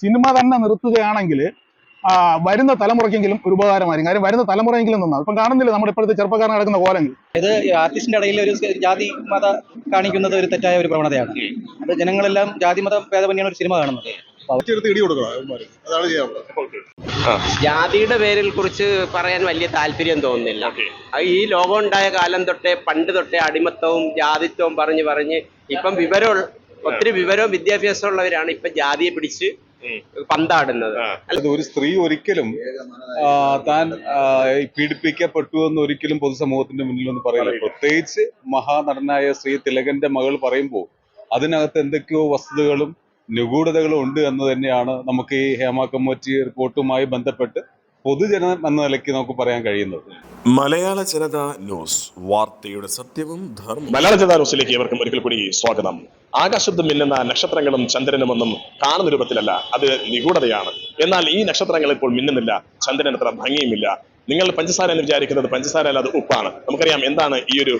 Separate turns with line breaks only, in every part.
Cinema തന്നെ നിർത്തുകയാണെങ്കിൽ ആ, വരുന്ന തലമുറയ്ക്കെങ്കിലും ഒരു ഉപകാരമായിരിക്കും. കാര്യം വരുന്ന തലമുറയെങ്കിലും നന്നാവും. ഇപ്പം കാണുന്നില്ല നമ്മുടെ ഇപ്പോഴത്തെ ചെറുപ്പക്കാരൻ നടക്കുന്ന കോലങ്ങൾ?
ഇത് ആർട്ടിസ്റ്റിന്റെ ഇടയിൽ ഒരു ജാതി മത കാണിക്കുന്നത് ഒരു തെറ്റായ ഒരു പ്രവണതയാണ്. അത് ജനങ്ങളെല്ലാം ജാതി മത ഭേദമന്യാണ് ഒരു സിനിമ കാണുന്നത്.
ജാതിയുടെ പേരിൽ കുറിച്ച് പറയാൻ വലിയ താല്പര്യം തോന്നുന്നില്ല. ഈ ലോകം ഉണ്ടായ കാലം തൊട്ടേ പണ്ട് തൊട്ടേ അടിമത്തവും ജാതിത്വവും പറഞ്ഞ് പറഞ്ഞ് ഇപ്പം വിവരം ഒത്തിരി വിവരവും വിദ്യാഭ്യാസവും ഉള്ളവരാണ് ഇപ്പൊ ജാതിയെ പിടിച്ച് പന്താടുന്നത്.
അത് ഒരു സ്ത്രീ ഒരിക്കലും താൻ പീഡിപ്പിക്കപ്പെട്ടു എന്ന് ഒരിക്കലും പൊതുസമൂഹത്തിന്റെ മുന്നിൽ ഒന്നും പറയില്ല. പ്രത്യേകിച്ച് മഹാനടനായ ശ്രീ തിലകന്റെ മകൾ പറയുമ്പോൾ അതിനകത്ത് എന്തൊക്കെയോ വസ്തുതകളും നിഗൂഢതകളും ഉണ്ട് എന്ന് തന്നെയാണ് നമുക്ക് ഈ ഹേമ കമ്മിറ്റി റിപ്പോർട്ടുമായി ബന്ധപ്പെട്ട് പൊതുജനം എന്ന നിലയ്ക്ക് നമുക്ക് പറയാൻ കഴിയുന്നത്.
മലയാള ജനത ന്യൂസ് വാർത്തയുടെ സത്യവും ധർമ്മവും.
മലയാള ജനത ന്യൂസിലേക്ക് ഏവർക്കും ഒരിക്കൽ കൂടി സ്വാഗതം. ആകാശത്ത് മിന്നുന്ന നക്ഷത്രങ്ങളും ചന്ദ്രനുമൊന്നും കാണുന്ന രൂപത്തിലല്ല അത് നിഗൂഢതയാണ്. എന്നാൽ ഈ നക്ഷത്രങ്ങൾ ഇപ്പോൾ മിന്നുന്നില്ല ചന്ദ്രൻ അത്ര ഭംഗിയുമില്ല. നിങ്ങൾ പഞ്ചസാര എന്ന് വിചാരിക്കുന്നത് പഞ്ചസാര അല്ല അത് ഉപ്പാണ്. നമുക്കറിയാം എന്താണ് ഈ ഒരു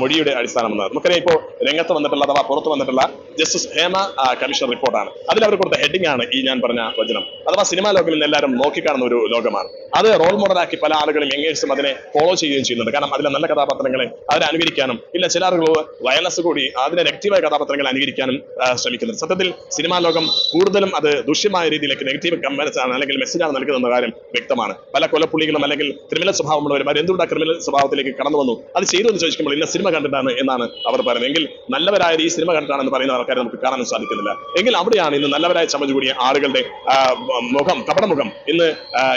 മൊഴിയുടെ അടിസ്ഥാനമെന്ന് നമുക്കറിയാം ഇപ്പോൾ രംഗത്ത് വന്നിട്ടുള്ള അഥവാ പുറത്ത് വന്നിട്ടുള്ള ജസ്റ്റിസ് ഹേമ കമ്മീഷൻ റിപ്പോർട്ടാണ്. അതിൽ അവർ കൊടുത്ത ഹെഡിംഗ് ആണ് ഈ ഞാൻ പറഞ്ഞ വചനം. അഥവാ സിനിമാ ലോകത്തിൽ നിന്ന് എല്ലാവരും നോക്കിക്കാണുന്ന ഒരു ലോകമാണ്. അത് റോൾ മോഡലാക്കി പല ആളുകളും യങ്ങേഴ്സും അതിനെ ഫോളോ ചെയ്യുകയും ചെയ്യുന്നുണ്ട്. കാരണം അതിലെ നല്ല കഥാപാത്രങ്ങളെ അവരെ അനുകരിക്കാനും ഇല്ല ചില ആളുകൾ വയലൻസ് കൂടി അതിനെ നെഗറ്റീവായ കഥാപാത്രങ്ങളെ അനുകരിക്കാനും ശ്രമിക്കുന്നുണ്ട്. സത്യത്തിൽ സിനിമാ ലോകം കൂടുതലും അത് ദുഷ്യമായ രീതിയിലേക്ക് നെഗറ്റീവ് കമ്പയർസ് ആണ് അല്ലെങ്കിൽ മെസ്സേജാണ് നൽകുന്ന കാര്യം വ്യക്തമാണ്. പല കൊലപ്പുള്ളികളും അല്ലെങ്കിൽ ക്രിമിനൽ സ്വഭാവമുള്ളവരും അവർ എന്തുകൊണ്ട് ക്രിമിനൽ സ്വഭാവത്തിലേക്ക് കടന്നു വന്നു? അത് ചെയ്തു എന്ന് ചോദിക്കുമ്പോൾ ഇല്ല സിനിമ കണ്ടിട്ടാണ് എന്നാണ് അവർ പറയുന്നത്. എങ്കിൽ നല്ലവരായ ഈ സിനിമ കണ്ടിട്ടാണെന്ന് പറയുന്ന ആൾക്കാരെ നമുക്ക് കാണാൻ സാധിക്കുന്നില്ല. എങ്കിൽ അവിടെയാണ് ഇന്ന് നല്ലവരായ ചമച്ചു കൂടിയ ആളുകളുടെ മുഖം കപടമുഖം. ഇന്ന്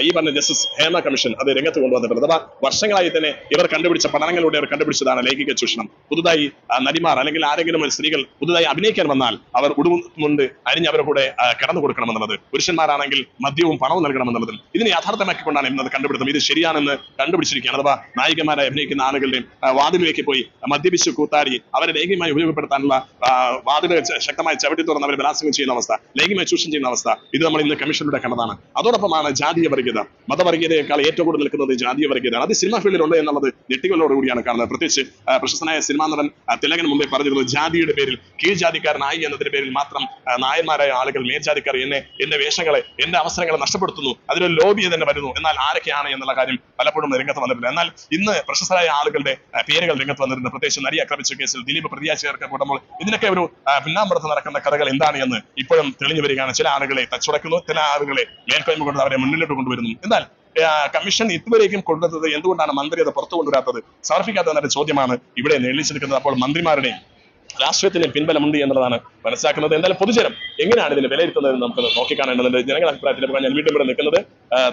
ഈ പറഞ്ഞ ജസ്റ്റിസ് ഹേമ കമ്മീഷൻ അത് രംഗത്ത് കൊണ്ടുവന്നിട്ടുണ്ട് അഥവാ വർഷങ്ങളായി തന്നെ ഇവർ കണ്ടുപിടിച്ച പഠനങ്ങളിലൂടെ അവർ കണ്ടുപിടിച്ചതാണ് ലൈംഗിക ചൂഷണം. പുതുതായി നടിമാർ അല്ലെങ്കിൽ ആരെങ്കിലും സ്ത്രീകൾ പുതുതായി അഭിനയിക്കാൻ വന്നാൽ അവർ ഉടുമുണ്ട് അരിഞ്ഞ് അവരുടെ കൂടെ കടന്നു കൊടുക്കണമെന്നുള്ളത്. പുരുഷന്മാരാണെങ്കിൽ മദ്യവും പണവും നൽകണമെന്നുള്ളതും ഇതിനെ യാഥാർത്ഥ്യമാക്കിക്കൊണ്ടാണ് ഇന്നത് കണ്ടുപിടുത്തം. ഇത് ശരിയാണെന്ന് കണ്ടുപിടിച്ചിരിക്കുകയാണ്. അഥവാ നായികമാരെ അഭിനയിക്കുന്ന ആളുകളുടെയും വാതിലിലേക്ക് പോയി മദ്യപിച്ച് കൂത്താടി അവരെ ലൈംഗികമായി ഉപയോഗപ്പെടുത്താനുള്ള വാതിലുകൾ ശക്തമായി ചവിട്ടി തുറന്ന് അവരെ ബലാത്സംഗം ചെയ്യുന്ന അവസ്ഥ ലൈംഗികമായി ചൂഷണം ചെയ്യുന്ന അവസ്ഥ ഇത് നമ്മൾ ഇന്ന് കമ്മീഷനിലൂടെ കണ്ടതാണ്. അതോടൊപ്പമാണ് ജാതീയ വർഗീയത മതവർഗീയതയേക്കാൾ ഏറ്റവും കൂടുതൽ നിൽക്കുന്നത് ജാതീയ വർഗീയതയാണ്. അത് സിനിമ ഫീൽഡിലുണ്ട് എന്നുള്ളത് ഞെട്ടികളോടുകൂടിയാണ് കാണുന്നത്. പ്രത്യേകിച്ച് പ്രശസ്തനായ സിനിമാ നടൻ തിലകൻ മുമ്പേ പറഞ്ഞിരുന്നു ജാതിയുടെ പേരിൽ കീഴ്ജാതിക്കാരനായി എന്നതിന്റെ പേരിൽ മാത്രം നായന്മാരായ ആളുകൾ മേൽജാതിക്കാർ എന്നെ എന്റെ വേഷങ്ങളെ എന്റെ അവസരങ്ങളെ നഷ്ടപ്പെടുത്തുന്നു. അതിലൊരു ലോബി തന്നെ വരുന്നു. എന്നാൽ ആരൊക്കെയാണ് എന്നുള്ള കാര്യം പലപ്പോഴും രംഗത്ത് വന്നിട്ടില്ല. എന്നാൽ ഇന്ന് പ്രശസ്തരായ ആളുകളുടെ പേരുകൾ രംഗത്ത് വന്നിട്ടുണ്ട്. പ്രത്യേകിച്ച് നരി ആക്രമിച്ച കേസിൽ ദിലീപ് പ്രതിയായി കൂടുമ്പോൾ ഇതിനൊക്കെ ഒരു പിന്നാമ്പുറത്ത് നടക്കുന്ന കഥകൾ എന്താണ് എന്ന് ഇപ്പോഴും തെളിഞ്ഞു വരികയാണ്. ചില ആളുകളെ തച്ചുടക്കുന്നു ചില ആളുകളെ മേൽക്കോയ്മ കൊണ്ട് അവരെ മുന്നിലോട്ട് കൊണ്ടുവരുന്നു. എന്നാൽ കമ്മീഷൻ ഇതുവരേക്കും കൊണ്ടുവന്നത് എന്തുകൊണ്ടാണ് മന്ത്രി അത് പുറത്തു കൊണ്ടുവരാത്തത് സമർപ്പിക്കാത്തത് ചോദ്യമാണ് ഇവിടെ നെല്ലിച്ചെടുക്കുന്നത് അപ്പോൾ മന്ത്രിമാരുടെയും രാഷ്ട്രീയത്തിന് പിൻബലമുണ്ട് എന്നുള്ളതാണ് മനസ്സിലാക്കുന്നത്. എന്തായാലും പൊതുജനം എങ്ങനെയാണ് ഇതിനെ വിലയിരുത്തുന്നത് എന്ന് നമുക്ക് നോക്കിക്കാണേണ്ടതുണ്ട് ജനങ്ങളുടെ അഭിപ്രായത്തിൽ ഞാൻ വീണ്ടും ഇവിടെ നിൽക്കുന്നത്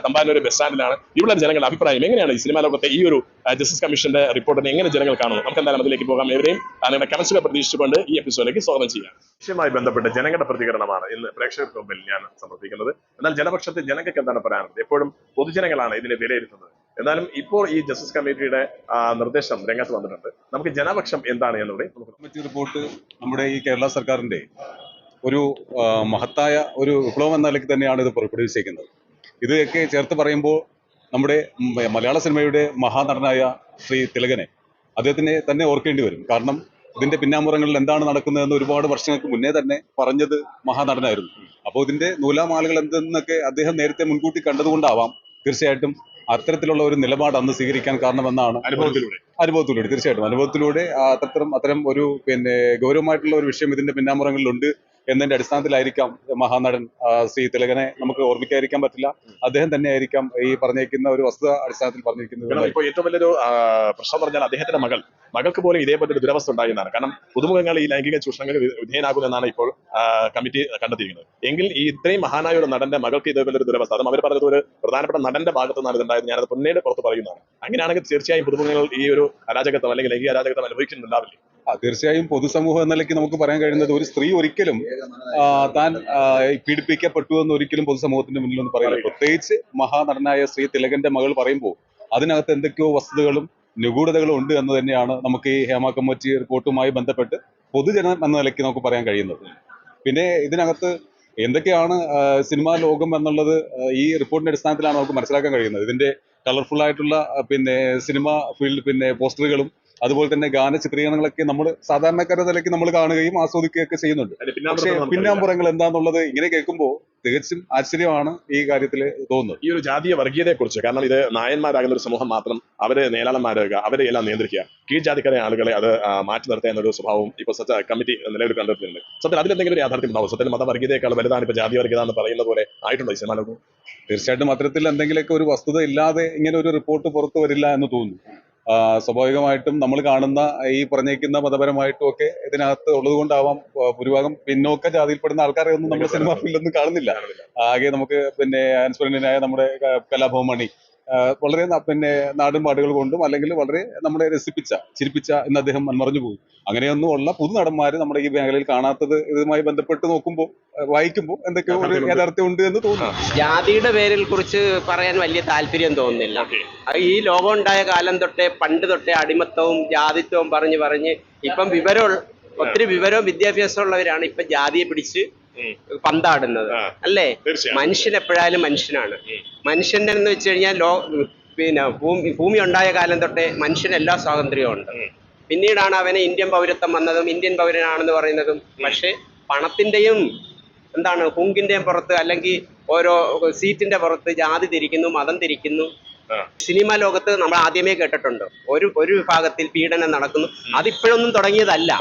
തമ്പാനൂർ ബസ് സ്റ്റാൻഡിലാണ് ഇവിടെ ജനങ്ങളുടെ അഭിപ്രായം എങ്ങനെയാണ് ഈ സിനിമാ ലോകത്തെ ഈ ഒരു ജസ്റ്റിസ് കമ്മീഷന്റെ റിപ്പോർട്ടിനെ എങ്ങനെ ജനങ്ങൾ കാണുന്നു? നമുക്ക് എന്തായാലും അതിലേക്ക് പോകാം. എവരെയും നിങ്ങളുടെ കമൻസുകൾ പ്രതീക്ഷിച്ചുകൊണ്ട് ഈ എപ്പിസോഡിലേക്ക് സ്വാഗതം ചെയ്യാം വിഷയമായി ബന്ധപ്പെട്ട് ജനങ്ങളുടെ പ്രതികരണമാണ് ഇന്ന് പ്രേക്ഷകർക്ക് മുമ്പിൽ ഞാൻ സമർപ്പിക്കുന്നത്. എന്നാൽ ജനപക്ഷത്തിൽ ജനങ്ങൾക്ക് എന്താണ് പറയാനുള്ളത്? എപ്പോഴും പൊതുജനങ്ങളാണ് ഇതിനെ വിലയിരുത്തുന്നത്. എന്നാലും ഇപ്പോൾ ഈ ജസ്റ്റിസ് കമ്മിറ്റിയുടെ നിർദ്ദേശം രംഗത്ത് വന്നിട്ടുണ്ട്. നമുക്ക് ജനപക്ഷം എന്താണ് എന്നുകൂടി
കമ്മിറ്റി റിപ്പോർട്ട് നമ്മുടെ ഈ കേരള സർക്കാരിന്റെ ഒരു മഹത്തായ ഒരു വിപ്ലവം എന്ന നിലയ്ക്ക് തന്നെയാണ് ഇത് പുറപ്പെടുവിച്ചേക്കുന്നത് ഇതൊക്കെ ചേർത്ത് പറയുമ്പോൾ നമ്മുടെ മലയാള സിനിമയുടെ മഹാനടനായ ശ്രീ തിലകനെ അദ്ദേഹത്തിനെ തന്നെ ഓർക്കേണ്ടി വരും. കാരണം ഇതിന്റെ പിന്നാമ്പുറങ്ങളിൽ എന്താണ് നടക്കുന്നതെന്ന് ഒരുപാട് വർഷങ്ങൾക്ക് മുന്നേ തന്നെ പറഞ്ഞത് മഹാനടനായിരുന്നു. അപ്പോൾ ഇതിന്റെ നൂലാമാലകൾ എന്തെന്നൊക്കെ അദ്ദേഹം നേരത്തെ മുൻകൂട്ടി കണ്ടതുകൊണ്ടാവാം തീർച്ചയായിട്ടും അത്തരത്തിലുള്ള ഒരു നിലപാട് അന്ന് സ്വീകരിക്കാൻ കാരണമെന്നാണ്
അനുഭവത്തിലൂടെ.
അനുഭവത്തിലൂടെ. തീർച്ചയായിട്ടും. അനുഭവത്തിലൂടെ അത്തരം അത്തരം ഒരു പിന്നെ ഗൗരവമായിട്ടുള്ള ഒരു വിഷയം ഇതിന്റെ പിന്നാമ്പുറങ്ങളിലുണ്ട്. എന്നതിന്റെ അടിസ്ഥാനത്തിലായിരിക്കാം മഹാനടൻ ശ്രീ തിലകനെ നമുക്ക് ഓർമ്മിക്കാതിരിക്കാൻ പറ്റില്ല. അദ്ദേഹം തന്നെ ആയിരിക്കാം ഈ പറഞ്ഞിരിക്കുന്ന ഒരു വസ്തുത അടിസ്ഥാനത്തിൽ പറഞ്ഞിരിക്കുന്നത്.
ഇപ്പൊ ഇപ്പോൾ ഏറ്റവും വലിയൊരു പ്രശ്നം പറഞ്ഞാൽ അദ്ദേഹത്തിന്റെ മകൾ. മകൾക്ക് പോലും ഇതേപോലെ ദുരവസ്ഥ ഉണ്ടായിരുന്നതാണ് കാരണം പുതുമുഖങ്ങൾ ഈ ലൈംഗിക ചൂഷണങ്ങൾ വിധേയനാകുമെന്നാണ് ഇപ്പോൾ കമ്മിറ്റി കണ്ടെത്തിയിരിക്കുന്നത്. എങ്കിൽ ഈ ഇത്രയും മഹാനായ ഒരു നടന്റെ മകൾക്ക് ഇതേപോലെ ഒരു ദുരവസ്ഥ അതും അവർ പറഞ്ഞത് ഒരു പ്രധാനപ്പെട്ട നടന്റെ ഭാഗത്തു നിന്നാണ് ഇതുണ്ടായത്. ഞാനത് പിന്നീട് പുറത്ത് പറയുന്നതാണ്. അങ്ങനെയാണെങ്കിൽ തീർച്ചയായും പുതുമുഖങ്ങൾ ഈ ഒരു അരാജകത്വം അല്ലെങ്കിൽ ലൈംഗിക അരാജകത്വം അനുഭവിക്കുന്നുണ്ടാവില്ലേ?
തീർച്ചയായും പൊതുസമൂഹം എന്ന നിലയ്ക്ക് നമുക്ക് പറയാൻ കഴിയുന്നത് ഒരു സ്ത്രീ ഒരിക്കലും താൻ പീഡിപ്പിക്കപ്പെട്ടു എന്ന് ഒരിക്കലും പൊതുസമൂഹത്തിന്റെ മുന്നിൽ ഒന്നും പറയില്ല. പ്രത്യേകിച്ച് മഹാനടനായ ശ്രീ തിലകന്റെ മകൾ പറയുമ്പോൾ അതിനകത്ത് എന്തൊക്കെയോ വസ്തുതകളും നിഗൂഢതകളും ഉണ്ട് എന്ന് തന്നെയാണ് നമുക്ക് ഈ ഹേമ കമ്മിറ്റി റിപ്പോർട്ടുമായി ബന്ധപ്പെട്ട് പൊതുജനം എന്ന നിലയ്ക്ക് നമുക്ക് പറയാൻ കഴിയുന്നത്. പിന്നെ ഇതിനകത്ത് എന്തൊക്കെയാണ് സിനിമാ ലോകം എന്നുള്ളത് ഈ റിപ്പോർട്ടിന്റെ അടിസ്ഥാനത്തിലാണ് നമുക്ക് മനസ്സിലാക്കാൻ കഴിയുന്നത്. ഇതിന്റെ കളർഫുൾ ആയിട്ടുള്ള പിന്നെ സിനിമ ഫീൽഡ് പിന്നെ പോസ്റ്ററുകളും അതുപോലെ തന്നെ ഗാന ചിത്രീകരണങ്ങളൊക്കെ നമ്മൾ സാധാരണക്കാരുടെ നിലയ്ക്ക് നമ്മൾ കാണുകയും ആസ്വദിക്കുകയൊക്കെ ചെയ്യുന്നുണ്ട്. പക്ഷേ പിന്നാമ്പുറങ്ങൾ എന്താന്നുള്ളത് ഇങ്ങനെ കേൾക്കുമ്പോൾ തികച്ചും ആശ്ചര്യമാണ് ഈ കാര്യത്തിൽ തോന്നുന്നത്.
ഈ ഒരു ജാതീയ വർഗീയതയെ കുറിച്ച് കാരണം ഇത് നായന്മാരാകുന്ന ഒരു സമൂഹം മാത്രം അവരെ നേലാളന്മാരാകുക അവരെ എല്ലാം നിയന്ത്രിക്കുക. കീഴ്ജാതിക്കാരെ ആളുകളെ അത് മാറ്റി നിർത്തുക എന്നൊരു സ്വഭാവം ഇപ്പൊ സച്ച കമ്മിറ്റി നിലവിൽ കണ്ടെത്തുന്നുണ്ട് സത്യത്തിൽ അതിലെന്തെങ്കിലും ഒരു യാഥാർത്ഥ്യം ഉണ്ടാവും? സത്യത്തിൽ മതവർഗീയതയേക്കാൾ വലുതാണ് ഇപ്പൊ ജാതി വർഗീയത എന്ന് പറയുന്ന പോലെ ആയിട്ടുണ്ടോ ഈ സിനിമ
തീർച്ചയായിട്ടും അത്തരത്തിൽ എന്തെങ്കിലുമൊക്കെ ഒരു വസ്തുത ഇല്ലാതെ ഇങ്ങനെ ഒരു റിപ്പോർട്ട് പുറത്തു വരില്ല എന്ന് തോന്നുന്നു. സ്വാഭാവികമായിട്ടും നമ്മൾ കാണുന്ന ഈ പറഞ്ഞേക്കുന്ന മതപരമായിട്ടും ഒക്കെ ഇതിനകത്ത് ഉള്ളത് കൊണ്ടാവാം ഭൂരിഭാഗം പിന്നോക്ക ജാതിയിൽപ്പെടുന്ന ആൾക്കാരെ ഒന്നും നമ്മൾ സിനിമ ഫീൽഡൊന്നും കാണുന്നില്ല. ആകെ നമുക്ക് പിന്നെ അനുസ്മരണീയനായ നമ്മുടെ കലാഭവൻ മണി. വളരെ പിന്നെ നാടും പാട്ടുകൾ കൊണ്ടും അല്ലെങ്കിൽ വളരെ നമ്മളെ രസിപ്പിച്ച ചിരിപ്പിച്ച എന്ന് അദ്ദേഹം മൺമറഞ്ഞു പോയി അങ്ങനെയൊന്നും ഉള്ള പുതു നടന്മാർ നമ്മുടെ ഈ മേഖലയിൽ കാണാത്തത് ഇതുമായി ബന്ധപ്പെട്ട് നോക്കുമ്പോൾ വായിക്കുമ്പോൾ എന്തൊക്കെയോ ഒരു
യാഥാർത്ഥ്യമുണ്ട്.
ഉണ്ട് എന്ന് തോന്നുന്നു
ജാതിയുടെ പേരിൽ കുറിച്ച് പറയാൻ വലിയ താല്പര്യം തോന്നുന്നില്ല ഈ ലോകം ഉണ്ടായ കാലം തൊട്ടേ പണ്ട് തൊട്ടേ അടിമത്തവും ജാതിത്വവും പറഞ്ഞ് പറഞ്ഞ് ഇപ്പം വിവരം ഒത്തിരി വിവരവും വിദ്യാഭ്യാസവും ഉള്ളവരാണ് ഇപ്പൊ ജാതിയെ പിടിച്ച്. പന്താടുന്നത്. അല്ലേ? മനുഷ്യൻ എപ്പോഴായാലും മനുഷ്യനാണ്. മനുഷ്യന്റെ എന്ന് വെച്ച് കഴിഞ്ഞാൽ ലോ പിന്നെ ഭൂമി ഭൂമി ഉണ്ടായ കാലം തൊട്ടേ മനുഷ്യന് എല്ലാ സ്വാതന്ത്ര്യവും ഉണ്ട്. പിന്നീടാണ് അവന് ഇന്ത്യൻ പൗരത്വം വന്നതും ഇന്ത്യൻ പൗരനാണെന്ന് പറയുന്നതും. പക്ഷെ പണത്തിന്റെയും എന്താണ് ഹുങ്കിന്റെയും പുറത്ത് അല്ലെങ്കിൽ ഓരോ സീറ്റിന്റെ പുറത്ത് ജാതി തിരിക്കുന്നു മതം തിരിക്കുന്നു. സിനിമ ലോകത്ത് നമ്മൾ ആദ്യമേ കേട്ടിട്ടുണ്ട്. ഒരു ഒരു വിഭാഗത്തിൽ പീഡനം നടക്കുന്നു. അതിപ്പോഴൊന്നും തുടങ്ങിയതല്ല.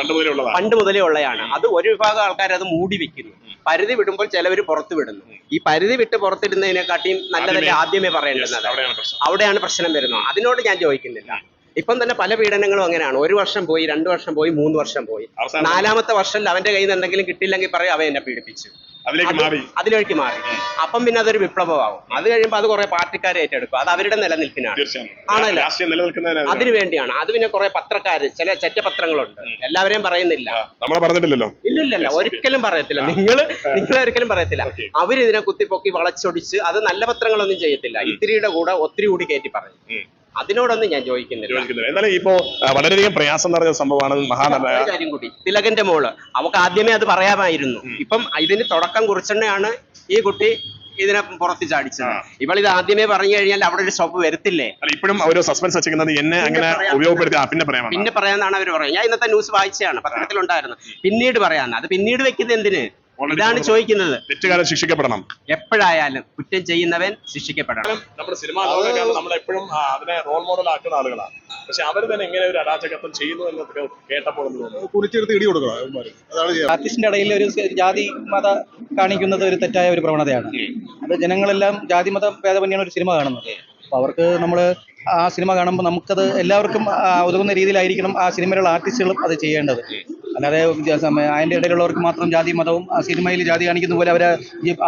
പണ്ട് മുതലേ ഉള്ളതാണ്.
അത് ഒരു വിഭാഗം ആൾക്കാർ അത് മൂടി വെക്കുന്നു. പരിധി വിടുമ്പോൾ ചിലവർ പുറത്തു വിടുന്നു. ഈ പരിധി വിട്ട് പുറത്തിടുന്നതിനെക്കാട്ടിയും നല്ലതല്ലേ ആദ്യമേ. പറയേണ്ടത്
അവിടെയാണ് പ്രശ്നം.
അവിടെയാണ് പ്രശ്നം വരുന്നത്. അതിനോട് ഞാൻ ചോദിക്കുന്നില്ല. ഇപ്പം തന്നെ പല പീഡനങ്ങളും അങ്ങനെയാണ്. ഒരു വർഷം പോയി രണ്ടു വർഷം പോയി മൂന്ന് വർഷം പോയി. നാലാമത്തെ വർഷം അവന്റെ കയ്യിൽ നിന്ന് എന്തെങ്കിലും കിട്ടിയില്ലെങ്കിൽ പറയും അവൻ എന്നെ പീഡിപ്പിച്ചു.
അതിലേക്ക് മാറി.
അതിലേക്ക് മാറി. അപ്പം പിന്നെ അതൊരു വിപ്ലവമാകും അത് കഴിയുമ്പോൾ അത് കുറെ പാർട്ടിക്കാരെ ഏറ്റെടുക്കും. അത് അവരുടെ നിലനിൽപ്പിനാണ്. ആണല്ലോ. അതിനു വേണ്ടിയാണ്. അത് പിന്നെ കുറെ പത്രക്കാര് ചില ചെറ്റപത്രങ്ങളുണ്ട്. എല്ലാവരെയും പറയുന്നില്ല.
നമ്മളെ പറഞ്ഞിട്ടില്ലല്ലോ?
ഇല്ലില്ലല്ല ഒരിക്കലും പറയത്തില്ല. നിങ്ങൾ നിങ്ങൾ ഒരിക്കലും പറയത്തില്ല. അവരിതിനെ കുത്തിപ്പൊക്കി വളച്ചൊടിച്ച് അത് നല്ല പത്രങ്ങളൊന്നും ചെയ്യത്തില്ല. ഇത്തിരിയുടെ കൂടെ ഒത്തിരി കൂടി കയറ്റി പറയും. അതിനോടൊന്നും ഞാൻ ചോദിക്കുന്നില്ല.
എന്നാലും ഇപ്പോ വളരെയധികം പ്രയാസം നിറഞ്ഞ സംഭവമാണ്
കാര്യം കൂടി. തിലകന്റെ മോൾ. അവക്ക് ആദ്യമേ അത് പറയാമായിരുന്നു. ഇപ്പം ഇതിന് തുടക്കം കുറിച്ചെണ്ണയാണ് ഈ കുട്ടി ഇതിനെ പുറത്ത് ചാടിച്ചത്.
ഇവളിത്
ഇവൾ ഇത് ആദ്യമേ പറഞ്ഞു കഴിഞ്ഞാൽ അവിടെ ഒരു സ്റ്റോപ്പ് വരത്തില്ലേ?
ഇപ്പോഴും ഒരു സസ്പെൻസ് വെച്ചിരിക്കുന്നത് എന്നെ അങ്ങനെ ഉപയോഗപ്പെടുത്തി. പിന്നെ പറയാം.
പിന്നെ പറയാന്നാണ് അവർ പറയുന്നത്. ഞാൻ ഇന്നത്തെ ന്യൂസ് വായിച്ചതാണ്. പത്രത്തിലുണ്ടായിരുന്നു. പിന്നീട് പറയാന്ന് അത് പിന്നീട് വെക്കുന്നത് എന്തിന്? ഇതാണ് ചോദിക്കുന്നത്.
തെറ്റുകാരൻ ശിക്ഷിക്കപ്പെടണം.
എപ്പോഴായാലും കുറ്റം ചെയ്യുന്നവൻ ശിക്ഷിക്കപ്പെടണം.
നമ്മുടെ സിനിമാ ലോകക്കാർ നമ്മളെപ്പോഴും എപ്പോഴും അതിനെ റോൾ മോഡൽ ആക്കുന്ന ആളുകളാണ്. പക്ഷെ അവർ തന്നെ ഇങ്ങനെ ഒരു അരാജകത്വം ചെയ്യുന്നു എന്നൊക്കെ കേട്ടപ്പോൾ
കുറിച്ചെടുത്ത് ഇടി കൊടുക്കണം.
ആർട്ടിസ്റ്റിന്റെ ഇടയിൽ ഒരു ജാതി മത കാണിക്കുന്നത് ഒരു തെറ്റായ ഒരു പ്രവണതയാണ്. അപ്പൊ ജനങ്ങളെല്ലാം ജാതി മത ഭേദമന്യാണ് ഒരു സിനിമ കാണുന്നത്. അപ്പൊ അവർക്ക് നമ്മൾ ആ സിനിമ കാണുമ്പോൾ നമുക്കത് എല്ലാവർക്കും ഒതുങ്ങുന്ന ഉതകുന്ന രീതിയിലായിരിക്കണം ആ സിനിമയിലുള്ള ആർട്ടിസ്റ്റുകളും അത് ചെയ്യേണ്ടത്. അല്ലാതെ അതിന്റെ ഇടയിലുള്ളവർക്ക് മാത്രം ജാതി മതവും ആ സിനിമയിൽ ജാതി കാണിക്കുന്ന പോലെ അവരെ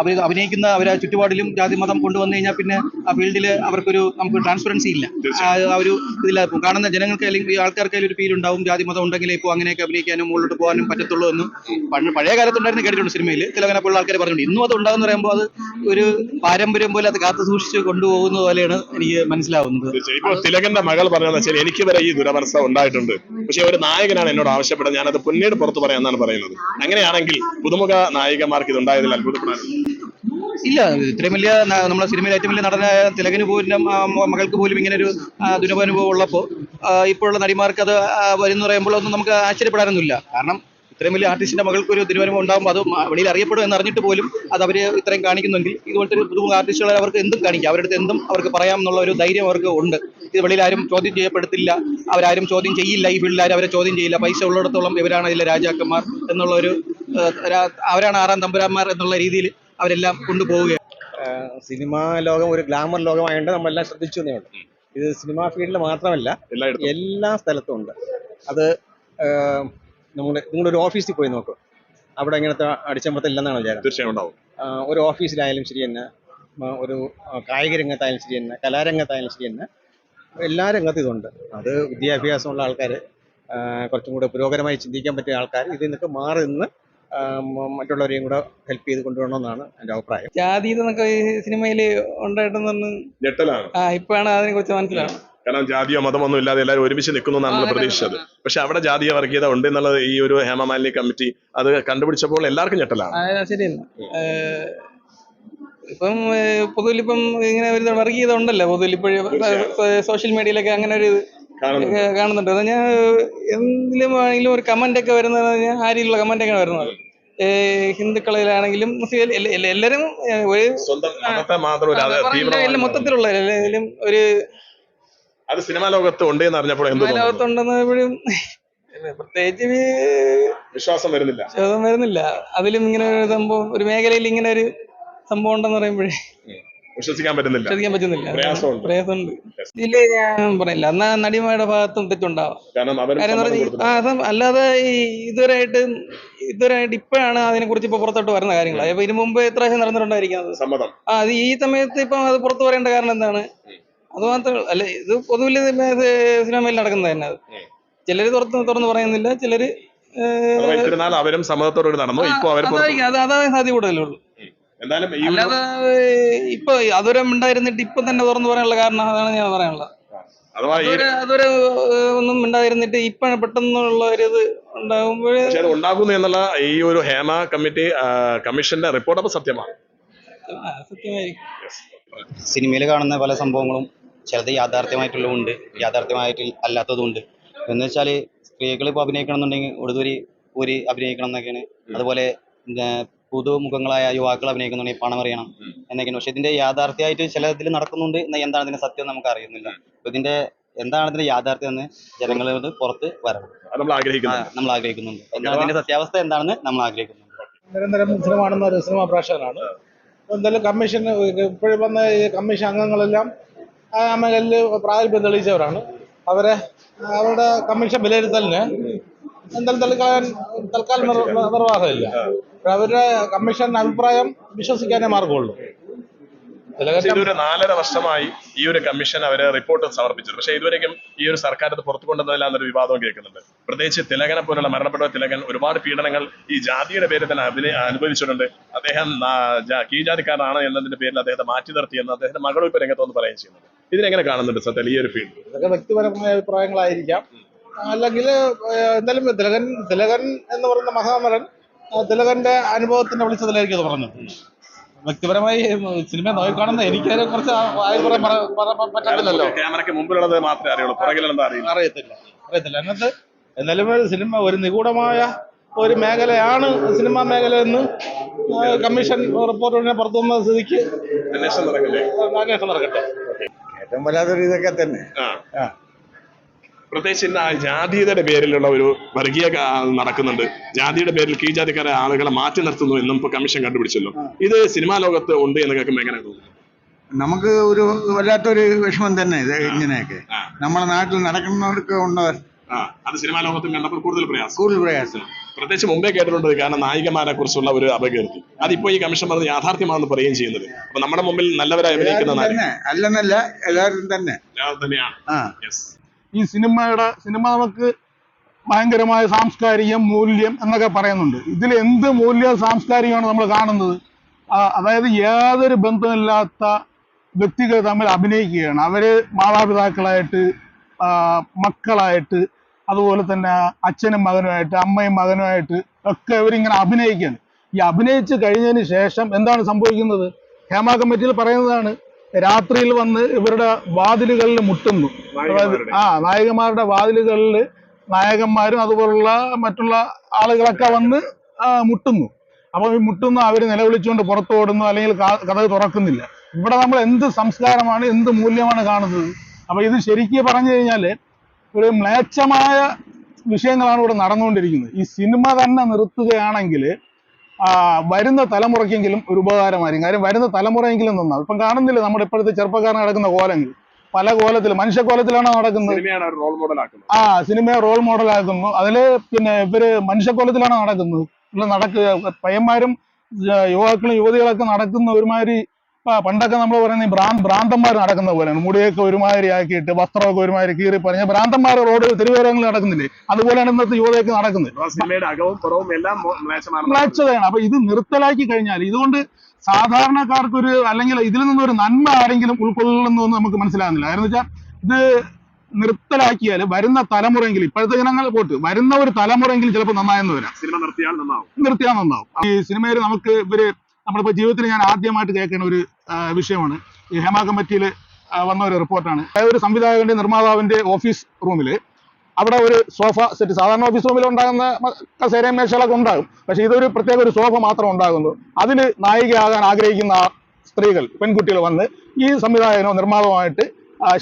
അവർ അഭിനയിക്കുന്ന അവരെ ചുറ്റുപാടിലും ജാതി മതം കൊണ്ടുവന്നു കഴിഞ്ഞാൽ പിന്നെ ആ ഫീൽഡിൽ അവർക്കൊരു നമുക്ക് ട്രാൻസ്പെറൻസി ഇല്ല. ആ ഒരു ഇതില്ല. കാണുന്ന ജനങ്ങൾക്ക് അല്ലെങ്കിൽ ഈ ആൾക്കാർക്ക് ഒരു ഫീൽ ഉണ്ടാവും. ജാതി മതം ഉണ്ടെങ്കിലേ ഇപ്പോൾ അങ്ങനെയൊക്കെ അഭിനയിക്കാനും മുകളിലോട്ട് പോകാനും പറ്റത്തുള്ളൂ എന്ന്. പണ്ട് പഴയ കാലത്തുണ്ടായിരുന്നു കേട്ടിട്ടുണ്ട് സിനിമയിൽ. തിലകനെ പോലുള്ള ആൾക്കാർ പറഞ്ഞിട്ടുണ്ട്. ഇന്നും അത് ഉണ്ടാകുന്ന പറയുമ്പോൾ അത് ഒരു പാരമ്പര്യം പോലെ അത് കാത്തു സൂക്ഷിച്ച് കൊണ്ടുപോകുന്ന പോലെയാണ് എനിക്ക് മനസ്സിലാവുന്നത്.
ഇപ്പോൾ ഇപ്പൊ തിലകന്റെ മകൾ പറഞ്ഞതെന്ന് വെച്ചാൽ എനിക്ക് വരെ ഈ ദുരവസ്ഥ ഉണ്ടായിട്ടുണ്ട്. പക്ഷെ ഒരു നായകനാണ് എന്നോട് ആവശ്യപ്പെട്ടത്. ഞാനത് പിന്നീട് പുറത്തു പറയാം എന്നാണ് പറയുന്നത്. അങ്ങനെയാണെങ്കിൽ പുതുമുഖ നായികമാർക്ക് ഇത് ഉണ്ടായതിൽ അത്ഭുതപ്പെടാനുണ്ട്.
ഇല്ല ഇത്രയും വലിയ നമ്മുടെ സിനിമയിൽ ഏറ്റവും വലിയ നടനായ തിലകന് പോലും മകൾക്ക് പോലും ഇങ്ങനെ ഒരു ദുരനുഭവം ഉള്ളപ്പോൾ ഇപ്പോഴുള്ള നടിമാർക്ക് അത് വരുന്ന് പറയുമ്പോൾ ഒന്നും നമുക്ക് ആശ്ചര്യപ്പെടാനൊന്നുമില്ല. കാരണം ഇത്രയും വലിയ ആർട്ടിസ്റ്റിന്റെ മകൾക്ക് ഒരു തിരുവനന്തപുരം ഉണ്ടാകുമ്പോൾ അത് വെളിയിൽ അറിയപ്പെടും എന്ന് അറിഞ്ഞിട്ട് പോലും അത് അവർ ഇത്രയും കാണിക്കുന്നുണ്ട്. ഇതുപോലത്തെ ഒരു പുതുമുഖ ആർട്ടിസ്റ്റുകളെ അവർക്ക് എന്തും കാണിക്കാം. അവരുടെ അടുത്ത് എന്തും അവർക്ക് പറയാം എന്നുള്ള ഒരു ധൈര്യം അവർക്ക് ഉണ്ട്. ഇത് വെളിയിൽ ആരും ചോദ്യം ചെയ്യപ്പെടുത്തില്ല. അവരാരും ചോദ്യം ചെയ്യില്ല. ഈ ഫീൽഡിൽ ആരും അവരെ ചോദ്യം ചെയ്യില്ല. പൈസ ഉള്ളിടത്തോളം ഇവരാണ് ഇതിലെ രാജാക്കന്മാർ എന്നുള്ള ഒരു അവരാണ് ആറാം തമ്പുരാന്മാർ എന്നുള്ള രീതിയിൽ അവരെല്ലാം കൊണ്ടുപോവുകയാണ്.
സിനിമാ ലോകം ഒരു ഗ്ലാമർ ലോകമായതുകൊണ്ട് നമ്മളെല്ലാം ശ്രദ്ധിച്ചു എന്നേ ഉള്ളൂ. ഇത് സിനിമാ ഫീൽഡിൽ മാത്രമല്ല എല്ലാ സ്ഥലത്തും ഉണ്ട്. അത് ഏഹ്, നമ്മുടെ നിങ്ങളൊരു ഓഫീസിൽ പോയി നോക്കൂ. അവിടെ ഇങ്ങനത്തെ അടിച്ചമർത്തലില്ലെന്നാണ് വിചാരം.
തീർച്ചയായും ഉണ്ടാവും.
ഒരു ഓഫീസിലായാലും ശരി തന്നെ ഒരു കായിക രംഗത്തായാലും ശരി തന്നെ കലാരംഗത്തായാലും ശരി തന്നെ എല്ലാ രംഗത്തും ഇതുണ്ട്. അത് വിദ്യാഭ്യാസമുള്ള ആൾക്കാർ കുറച്ചും കൂടെ പുരോഗരമായി ചിന്തിക്കാൻ പറ്റിയ ആൾക്കാർ ഇതിൽ നിന്നൊക്കെ മാറി നിന്ന് മറ്റുള്ളവരെയും കൂടെ ഹെൽപ്പ് ചെയ്ത് കൊണ്ടുവരണമെന്നാണ് എന്റെ അഭിപ്രായം.
ജാതി എന്നൊക്കെ ഈ സിനിമയിൽ ഉണ്ടായിട്ടെന്ന്
ഞെട്ടലാണ്.
ആ ഇപ്പോഴാണ് അതിനെ കുറിച്ച് മനസ്സിലാവുന്നത്.
കാരണം ജാതിയോ മതമൊന്നും ഇല്ലാതെ എല്ലാവരും ഒരുമിച്ച് നിൽക്കുന്നു എന്നാണ് നമ്മൾ പ്രതീക്ഷിച്ചത്. പക്ഷെ അവിടെ ജാതീയ വർഗീയത ഉണ്ട് എന്നുള്ളത് ഈ ഒരു ഹേമമാലിനി കമ്മിറ്റി അത് കണ്ടുപിടിച്ചപ്പോൾ എല്ലാവർക്കും ഞെട്ടലാണ്.
ഏഹ്, ഇപ്പം പൊതുവിൽ ഇപ്പം ഇങ്ങനെ ഒരു വർഗീയത ഉണ്ടല്ലോ. പൊതുവിൽ ഇപ്പോഴും സോഷ്യൽ മീഡിയയിലൊക്കെ അങ്ങനെ ഒരു കാണുന്നുണ്ട്. അത് ഞാൻ എന്തിലും ആണെങ്കിലും ഒരു കമന്റ് ഒക്കെ വരുന്നത് ഞാൻ ആ രീതിയിലുള്ള കമന്റ് ഒക്കെ വരുന്നത്. ഹിന്ദുക്കളിലാണെങ്കിലും മുസ്ലിം എല്ല- എല്ല- എല്ലാവരും ഒരു മൊത്തത്തിലുള്ള എല്ലാവരും ഒരു
അത് സിനിമാ ലോകത്ത് ഉണ്ട് എന്ന് അറിഞ്ഞപ്പോൾ എന്ത് തോന്നുന്നു?
ലോകത്തുണ്ടെന്ന് എപ്പോഴും പ്രത്യേകിച്ച്
വിശ്വാസം വരുന്നില്ല.
ചോദ്യം വരുന്നില്ല. അതിലും ഇങ്ങനെ ഒരു സംഭവം ഒരു മേഖലയിൽ ഇങ്ങനെ ഒരു സംഭവം ഉണ്ടെന്ന് പറയുമ്പോഴേ
വിശ്വസിക്കാൻ പറ്റുന്നില്ല.
ശ്രദ്ധിക്കാൻ പറ്റുന്നില്ല.
പ്രയാസമുണ്ട്.
പ്രയാസമുണ്ട്. ഇതിൽ ഞാൻ പറയില്ല എന്നാ നടിമാരുടെ ഭാഗത്തും തെറ്റുണ്ടാവാം.
കാരണം അവരും
കാര്യം
സമ്മതം
പറഞ്ഞാൽ. ആ സം- അല്ലാതെ ഈ ഇതുവരെയായിട്ട് ഇതുവരെയായിട്ട് ഇപ്പോഴാണ് അതിനെ കുറിച്ച് ഇപ്പൊ പുറത്തോട്ട് വരുന്ന കാര്യങ്ങൾ അപ്പൊ ഇതിനു മുമ്പ് എത്ര പ്രാവശ്യം നടന്നിട്ടുണ്ടായിരിക്കുന്നത്
സമ്മതം.
ആ അത് ഈ സമയത്ത് ഇപ്പം അത് പുറത്തു പറയേണ്ട കാരണം എന്താണ്? അത് മാത്രമേ അല്ല ഇത് പൊതുവിൽ സിനിമയിൽ നടക്കുന്നത് തന്നെ അത്. ചിലര് തുറന്ന് തുറന്ന് പറയുന്നില്ല ചിലര്
അവരും സമ്മതത്തോടുകൂടി നടന്നു. ഇപ്പൊ അവർ
അതായത് സാധ്യത കൂടുതലുള്ളൂ
എന്തായാലും
അല്ലാതെ ഇപ്പൊ അതുവരെ ഉണ്ടായിരുന്നിട്ട് ഇപ്പൊ തന്നെ തുറന്നു പറയാനുള്ള കാരണം അതാണ് ഞാൻ പറയാനുള്ളത്. അതുവരെ അതുവരെ ഒന്നും ഉണ്ടായിരുന്നിട്ട് ഇപ്പൊ പെട്ടെന്നുള്ള ഒരു ഇത് ഉണ്ടാകുമ്പോഴേ
ഉണ്ടാകുന്നു എന്നുള്ള ഈ ഒരു ഹേമ കമ്മിറ്റി കമ്മീഷന്റെ റിപ്പോർട്ട് അപ്പൊ സത്യമാണ്.
സത്യമായിരിക്കും.
സിനിമയിൽ കാണുന്ന പല സംഭവങ്ങളും ചിലത് യാഥാർത്ഥ്യമായിട്ടുള്ളതുണ്ട് യാഥാർത്ഥ്യമായിട്ട് അല്ലാത്തതുണ്ട് എന്ന് വെച്ചാൽ സ്ത്രീകൾ ഇപ്പോൾ അഭിനയിക്കണം എന്നുണ്ടെങ്കിൽ ഒടുതൂരി ഊരി അഭിനയിക്കണം എന്നൊക്കെയാണ്. അതുപോലെ പുതുമുഖങ്ങളായ യുവാക്കൾ അഭിനയിക്കുന്നുണ്ടെങ്കിൽ പണം അറിയണം എന്നൊക്കെയാണ്. പക്ഷെ ഇതിന്റെ യാഥാർത്ഥ്യമായിട്ട് ചില ഇതിൽ നടക്കുന്നുണ്ട് എന്നാൽ എന്താണ് ഇതിന്റെ സത്യം നമുക്ക് അറിയുന്നില്ല. അപ്പൊ ഇതിന്റെ എന്താണ് ഇതിന്റെ യാഥാർത്ഥ്യം എന്ന് ജനങ്ങളോട് പുറത്ത് വരണം.
നമ്മൾ
ആഗ്രഹിക്കുന്നുണ്ട്. എന്താണ് ഇതിന്റെ സത്യാവസ്ഥ എന്താണെന്ന് നമ്മൾ ആഗ്രഹിക്കുന്നുണ്ട്.
നിരന്തരം സിനിമ കാണുന്ന ഒരു സിനിമാ പ്രേക്ഷകനാണ്. എന്തായാലും കമ്മീഷൻ ഇപ്പോഴും വന്ന ഈ കമ്മീഷൻ അംഗങ്ങളെല്ലാം ആ മേഖലയിൽ പ്രാഗൽഭ്യം തെളിയിച്ചവരാണ്. അവരെ അവരുടെ കമ്മീഷൻ വിലയിരുത്തലിന് എന്തായാലും തൽക്കാലം തൽക്കാലം നിർ- നിർവാഹമില്ല. അവരുടെ കമ്മീഷൻ അഭിപ്രായം വിശ്വസിക്കാനേ മാർഗമുള്ളൂ.
ഇതുവരെ നാലര വർഷമായി ഈ ഒരു കമ്മീഷൻ അവർ റിപ്പോർട്ട് സമർപ്പിച്ചത് പക്ഷേ ഇതുവരെയും ഈ ഒരു സർക്കാർ ഇത് പുറത്തു കൊണ്ടുവന്നില്ല എന്നൊരു വിവാദവും കേൾക്കുന്നുണ്ട്. പ്രത്യേകിച്ച് തിലകനെ പോലുള്ള മരണപ്പെട്ട തിലകൻ ഒരുപാട് പീഡനങ്ങൾ ഈ ജാതിയുടെ പേരിൽ തന്നെ അഭിനയ അനുഭവിച്ചിട്ടുണ്ട്. അദ്ദേഹം കീഴ്ജാതിക്കാരനാണ് എന്നതിന്റെ പേരിൽ അദ്ദേഹത്തെ മാറ്റി നിർത്തിയെന്ന് അദ്ദേഹത്തെ മകളും ഇപ്പൊ രംഗത്ത് വന്ന് പറയുകയും ചെയ്യുന്നത് ഇതിനെങ്ങനെ കാണുന്നുണ്ട് സത്യം ഈ ഒരു ഫീൽഡ്?
ഇതൊക്കെ വ്യക്തിപരമായ അഭിപ്രായങ്ങളായിരിക്കാം. അല്ലെങ്കിൽ എന്തായാലും തിലകൻ തിലകൻ എന്ന് പറയുന്ന മഹാമരൻ തിലകന്റെ അനുഭവത്തിന്റെ വെളിച്ചത്തിലായിരിക്കും അത് പറഞ്ഞത്. വ്യക്തിപരമായി സിനിമ നോക്കിക്കാണുന്ന എനിക്ക് കുറച്ച് പറ- പറ്റത്തില്ലല്ലോ.
ക്യാമറയ്ക്ക് മുമ്പിലുള്ളത് മാത്രമേ അറിയുള്ളൂ. അറിയില്ല.
അറിയത്തില്ല. അറിയത്തില്ല. എന്നത് എന്നാലും ഒരു സിനിമ ഒരു നിഗൂഢമായ ഒരു മേഖലയാണ് സിനിമാ മേഖല എന്ന് കമ്മീഷൻ റിപ്പോർട്ടിനെ പുറത്തു വന്ന സ്ഥിതിക്ക്
അന്വേഷണം
അന്വേഷണം നടക്കട്ടെ.
ഏറ്റവും വല്ലാത്തൊരു ഇതൊക്കെ തന്നെ.
ആ. പ്രത്യേകിച്ച് ഇന്ന് ജാതീയതയുടെ പേരിലുള്ള ഒരു വർഗീയ നടക്കുന്നുണ്ട്. ജാതിയുടെ പേരിൽ കീഴ്ജാതിക്കാരെ ആളുകളെ മാറ്റി നിർത്തുന്നു എന്നും ഇപ്പൊ കമ്മീഷൻ കണ്ടുപിടിച്ചല്ലോ. ഇത് സിനിമാ ലോകത്ത് ഉണ്ട് എന്ന് കേൾക്കുമ്പോൾ എങ്ങനെ തോന്നുന്നു
നമുക്ക് ഒരു വല്ലാത്തൊരു വിഷമം തന്നെ ഇത് ഇങ്ങനെയൊക്കെ. നമ്മുടെ നാട്ടിൽ നടക്കുന്നവർക്ക് ഉണ്ട്.
അത് സിനിമാ ലോകത്തും കണ്ടപ്പോൾ കൂടുതൽ പ്രയാസം.
കൂടുതൽ പ്രയാസം.
പ്രത്യേകിച്ച് മുമ്പേ കേട്ടിട്ടുണ്ട് കാരണം നായികമാരെ കുറിച്ചുള്ള ഒരു അപകീർത്തി. അതിപ്പോ ഈ കമ്മീഷൻ പറഞ്ഞ് യാഥാർത്ഥ്യമാണെന്ന് പറയുകയും ചെയ്യുന്നത്. അപ്പൊ നമ്മുടെ മുമ്പിൽ നല്ലവരായി അഭിനയിക്കുന്ന
അല്ലെന്നല്ല എല്ലാവരും തന്നെ.
തന്നെയാണ്.
ഈ സിനിമയുടെ സിനിമ നമുക്ക് ഭയങ്കരമായ സാംസ്കാരികം മൂല്യം എന്നൊക്കെ പറയുന്നുണ്ട്. ഇതിൽ എന്ത് മൂല്യ സാംസ്കാരികമാണ് നമ്മൾ കാണുന്നത്? അതായത് യാതൊരു ബന്ധമില്ലാത്ത വ്യക്തികൾ തമ്മിൽ അഭിനയിക്കുകയാണ്. അവർ മാതാപിതാക്കളായിട്ട് മക്കളായിട്ട് അതുപോലെ തന്നെ അച്ഛനും മകനുമായിട്ട് അമ്മയും മകനുമായിട്ട് ഒക്കെ ഇവരിങ്ങനെ അഭിനയിക്കുകയാണ്. ഈ അഭിനയിച്ച് കഴിഞ്ഞതിന് ശേഷം എന്താണ് സംഭവിക്കുന്നത്? ഹേമ കമ്മിറ്റിയിൽ പറയുന്നതാണ് രാത്രിയിൽ വന്ന് ഇവരുടെ വാതിലുകളിൽ മുട്ടുന്നു. അതായത് ആ നായകന്മാരുടെ വാതിലുകളിൽ നായകന്മാരും അതുപോലുള്ള മറ്റുള്ള ആളുകളൊക്കെ വന്ന് മുട്ടുന്നു. അപ്പോൾ ഈ മുട്ടുന്ന അവർ നിലവിളിച്ചുകൊണ്ട് പുറത്തു ഓടുന്നു അല്ലെങ്കിൽ കതക് തുറക്കുന്നില്ല. ഇവിടെ നമ്മൾ എന്ത് സംസ്കാരമാണ് എന്ത് മൂല്യമാണ് കാണുന്നത്? അപ്പൊ ഇത് ശരിക്കും പറഞ്ഞു കഴിഞ്ഞാൽ ഒരു മ്ലേച്ഛമായ വിഷയങ്ങളാണ് ഇവിടെ നടന്നുകൊണ്ടിരിക്കുന്നത്. ഈ സിനിമ തന്നെ നിർത്തുകയാണെങ്കിൽ വരുന്ന തലമുറയ്ക്കെങ്കിലും ഒരു ഉപകാരമായിരിക്കും. കാര്യം വരുന്ന തലമുറയെങ്കിലും നന്നാവും. ഇപ്പം കാണുന്നില്ല നമ്മുടെ ഇപ്പോഴത്തെ ചെറുപ്പക്കാരൻ നടക്കുന്ന കോലങ്ങൾ? പല കോലത്തിൽ നടക്കുന്നത്?
റോൾ മോഡൽ ആക്കുന്നത്.
ആ സിനിമയെ റോൾ മോഡൽ ആക്കുന്നു. അതിൽ പിന്നെ ഇവർ മനുഷ്യ കോലത്തിലാണ് നടക്കുന്നത്? നടക്കുക. പയ്യന്മാരും യുവാക്കളും യുവതികളൊക്കെ നടക്കുന്ന ഒരുമാതിരി പണ്ടൊക്കെ നമ്മൾ പറയുന്ന ഈ ഭ്രാന്ത് ഭ്രാന്തന്മാർ നടക്കുന്ന പോലെയാണ്. മുടിയൊക്കെ ഒരുമാതിരി ആക്കിയിട്ട് വസ്ത്രമൊക്കെ ഒരുമാതിരി കീറി പറഞ്ഞ ഭ്രാന്തന്മാർ റോഡ് തെരുവോരങ്ങളിൽ നടക്കുന്നില്ലേ? അതുപോലെയാണ് ഇന്നത്തെ യുവതയൊക്കെ നടക്കുന്നത്.
അകവും പുറവും എല്ലാം മോ- മ്ലേച്ഛമാണ്
മ്ലേച്ഛതയാണ്. അപ്പൊ ഇത് നിർത്തലാക്കി കഴിഞ്ഞാൽ ഇതുകൊണ്ട് സാധാരണക്കാർക്കൊരു അല്ലെങ്കിൽ ഇതിൽ നിന്നൊരു നന്മ ആരെങ്കിലും ഉൾക്കൊള്ളുന്നു എന്ന് നമുക്ക് മനസ്സിലാകുന്നില്ല. കാരണം വെച്ചാൽ ഇത് നിർത്തലാക്കിയാൽ വരുന്ന തലമുറയെങ്കിൽ ഇപ്പോഴത്തെ ജനങ്ങൾ പോട്ട് വരുന്ന ഒരു തലമുറയെങ്കിൽ ചിലപ്പോൾ നന്നായെന്ന് വരാം.
സിനിമ നിർത്തിയാൽ നന്നാവും.
നിർത്തിയാൽ നന്നാവും. ഈ സിനിമയിൽ നമുക്ക് ഇവർ നമ്മളിപ്പോ ജീവിതത്തിൽ ഞാൻ ആദ്യമായിട്ട് കേൾക്കുന്ന ഒരു വിഷയമാണ്. ഈ ഹേമ കമ്മിറ്റിയിൽ വന്ന ഒരു റിപ്പോർട്ടാണ്. ഒരു സംവിധായകന്റെ നിർമ്മാതാവിന്റെ ഓഫീസ് റൂമിൽ അവിടെ ഒരു സോഫ സെറ്റ് സാധാരണ ഓഫീസ് റൂമിൽ ഉണ്ടാകുന്ന കസേരയും മേശകളൊക്കെ ഉണ്ടാകും. പക്ഷെ ഇതൊരു പ്രത്യേക ഒരു സോഫ മാത്രം ഉണ്ടാകുന്നു. അതിൽ നായികയാകാൻ ആഗ്രഹിക്കുന്ന സ്ത്രീകൾ പെൺകുട്ടികൾ വന്ന് ഈ സംവിധായകനോ നിർമ്മാതാവുമായിട്ട്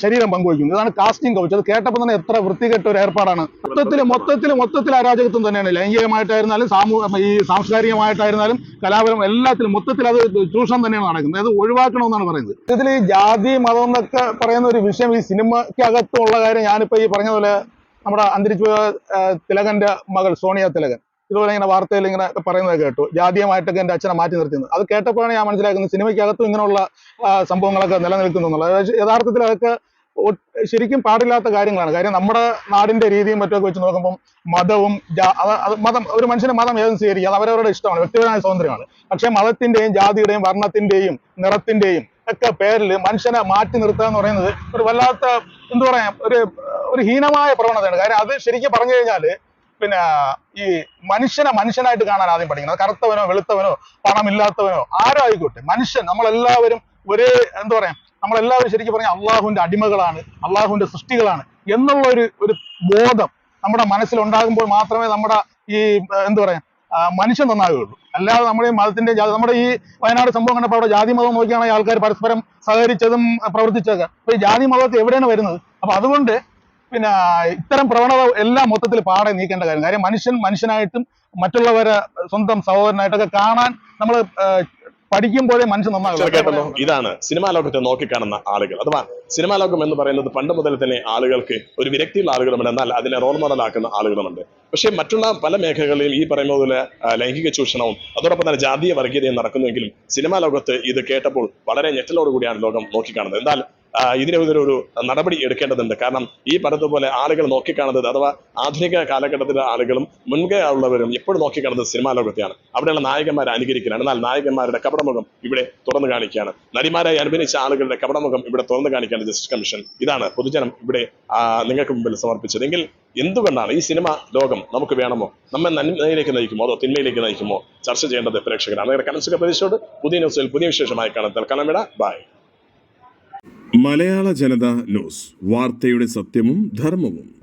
ശരീരം പങ്കുവയ്ക്കുന്നു. ഇതാണ് കാസ്റ്റിംഗ് കൗച്ച് അത് കേട്ടപ്പോൾ തന്നെ എത്ര വൃത്തികെട്ട ഒരു ഏർപ്പാടാണ്. മൊത്തത്തിൽ മൊത്തത്തിൽ മൊത്തത്തിൽ അരാജകത്വം തന്നെയാണ്. ലൈംഗികമായിട്ടായിരുന്നാലും സാമൂ ഈ സാംസ്കാരികമായിട്ടായിരുന്നാലും കലാപരം എല്ലാത്തിലും മൊത്തത്തിൽ അത് ചൂഷണം തന്നെയാണ് നടക്കുന്നത്. അത് ഒഴിവാക്കണമെന്നാണ് പറയുന്നത്. ഇതിൽ ഈ ജാതി മതം എന്നൊക്കെ പറയുന്ന ഒരു വിഷയം ഈ സിനിമയ്ക്കകത്തുള്ള കാര്യം ഞാനിപ്പോ ഈ പറഞ്ഞ പോലെ നമ്മുടെ അന്തരിച്ചു തിലകന്റെ മകൾ സോണിയ തിലകൻ. ഇതുപോലെ ഇങ്ങനെ വാർത്തയിൽ ഇങ്ങനെ പറയുന്നത് കേട്ടു. ജാതീയമായിട്ടൊക്കെ എന്റെ അച്ഛനെ മാറ്റി നിർത്തിയത് അത് കേട്ടപ്പോഴാണ് ഞാൻ മനസ്സിലാക്കുന്നത് സിനിമയ്ക്കകത്തും ഇങ്ങനെയുള്ള സംഭവങ്ങളൊക്കെ നിലനിൽക്കുന്നു എന്നുള്ളത്. യഥാർത്ഥത്തിൽ അതൊക്കെ ശരിക്കും പാടില്ലാത്ത കാര്യങ്ങളാണ്. കാര്യം നമ്മുടെ നാടിന്റെ രീതിയും മറ്റൊക്കെ വെച്ച് നോക്കുമ്പോൾ മതവും മതം ഒരു മനുഷ്യന് മതം ഏതും സ്വീകരിക്കുക അത് അവരവരുടെ ഇഷ്ടമാണ്. വ്യക്തിപരമായ സ്വാതന്ത്ര്യമാണ്. പക്ഷേ മതത്തിന്റെയും ജാതിയുടെയും വർണത്തിന്റെയും നിറത്തിന്റെയും ഒക്കെ പേരിൽ മനുഷ്യനെ മാറ്റി നിർത്തുക എന്ന് പറയുന്നത് ഒരു വല്ലാത്ത എന്താ പറയാ ഒരു ഒരു ഹീനമായ പ്രവണതയാണ്. കാര്യം അത് ശരിക്കും പറഞ്ഞു കഴിഞ്ഞാൽ പിന്നെ ഈ മനുഷ്യനെ മനുഷ്യനായിട്ട് കാണാൻ ആദ്യം പഠിക്കുന്നത് കറുത്തവനോ വെളുത്തവനോ പണമില്ലാത്തവനോ ആരോ ആയിക്കോട്ടെ മനുഷ്യൻ. നമ്മളെല്ലാവരും ഒരേ എന്താ പറയാ നമ്മളെല്ലാവരും ശരിക്കും പറഞ്ഞാൽ അള്ളാഹുവിന്റെ അടിമകളാണ് അള്ളാഹുവിന്റെ സൃഷ്ടികളാണ് എന്നുള്ള ഒരു ഒരു ബോധം നമ്മുടെ മനസ്സിൽ ഉണ്ടാകുമ്പോൾ മാത്രമേ നമ്മുടെ ഈ എന്താ പറയാ മനുഷ്യൻ നന്നാകുകയുള്ളൂ. അല്ലാതെ നമ്മുടെ ഈ മതത്തിന്റെ നമ്മുടെ ഈ വയനാട് സംഭവം കണ്ടപ്പോൾ അവിടെ ജാതി മതം നോക്കിയാണ് ആൾക്കാർ പരസ്പരം സഹകരിച്ചതും പ്രവർത്തിച്ചതൊക്കെ. അപ്പൊ ഈ ജാതി മതമൊക്കെ എവിടെയാണ് വരുന്നത്? അപ്പൊ അതുകൊണ്ട് പിന്നെ ഇത്തരം പ്രവണത എല്ലാം മൊത്തത്തിൽ പാടെ നീക്കേണ്ട കാര്യം. കാര്യം മനുഷ്യൻ മനുഷ്യനായിട്ടും മറ്റുള്ളവരെ സ്വന്തം സഹോദരനായിട്ടൊക്കെ കാണാൻ നമ്മൾ പഠിക്കുമ്പോഴേ മനുഷ്യൻ
ചർച്ച കേട്ടല്ലോ.
നന്നാകും
ഇതാണ് സിനിമാ ലോകത്തെ നോക്കിക്കാണുന്ന ആളുകൾ. അഥവാ സിനിമാ ലോകം എന്ന് പറയുന്നത് പണ്ട് മുതൽ തന്നെ ആളുകൾക്ക് ഒരു വിരക്തിയുള്ള ആളുകളുമുണ്ട്. എന്നാൽ അതിനെ റോൾ മോഡൽ മോഡലാക്കുന്ന ആളുകളുമുണ്ട്. പക്ഷേ മറ്റുള്ള പല മേഖലകളിലും ഈ പറയുന്ന പോലെ ലൈംഗിക ചൂഷണവും അതോടൊപ്പം തന്നെ ജാതീയ വർഗീയതയും നടക്കുന്നുവെങ്കിലും സിനിമാ ലോകത്ത് ഇത് കേട്ടപ്പോൾ വളരെ ഞെട്ടലോടുകൂടിയാണ് ലോകം നോക്കിക്കാണുന്നത് എന്നാൽ ഇതിനെതിരെ ഒരു നടപടി എടുക്കേണ്ടതുണ്ട്. കാരണം ഈ പറഞ്ഞതുപോലെ ആളുകൾ നോക്കിക്കാണുന്നത് അഥവാ ആധുനിക കാലഘട്ടത്തിലെ ആളുകളും മുൻകൈ ഉള്ളവരും എപ്പോഴും നോക്കിക്കാണുന്നത് സിനിമാ ലോകത്തെയാണ്. അവിടെയുള്ള നായകന്മാരെ അനുകരിക്കുകയാണ് എന്നാൽ നായകന്മാരുടെ കപടമുഖം ഇവിടെ തുറന്നു കാണിക്കുകയാണ്. നടിമാരായി അനുഭവിച്ച ആളുകളുടെ കപടമുഖം ഇവിടെ തുറന്നു കാണിക്കുകയാണ് ജസ്റ്റിസ് കമ്മീഷൻ. ഇതാണ് പൊതുജനം ഇവിടെ നിങ്ങൾക്ക് മുമ്പിൽ സമർപ്പിച്ചത്. എങ്കിൽ എന്തുകൊണ്ടാണ് ഈ സിനിമ ലോകം നമുക്ക് വേണമോ? നമ്മെ നന്മയിലേക്ക് നയിക്കുമോ അതോ തിന്മയിലേക്ക് നയിക്കുമോ? ചർച്ച ചെയ്യേണ്ടത് പ്രേക്ഷകരാണ്. കനസുക പ്രതീക്ഷയോട് പുതിയ ന്യൂസിൽ പുതിയ വിശേഷമായി കാണാൻ തൽക്കാലം വിട. ബൈ.
മലയാള ജനത ന്യൂസ് വാർത്തയുടെ സത്യവും ധർമ്മവും.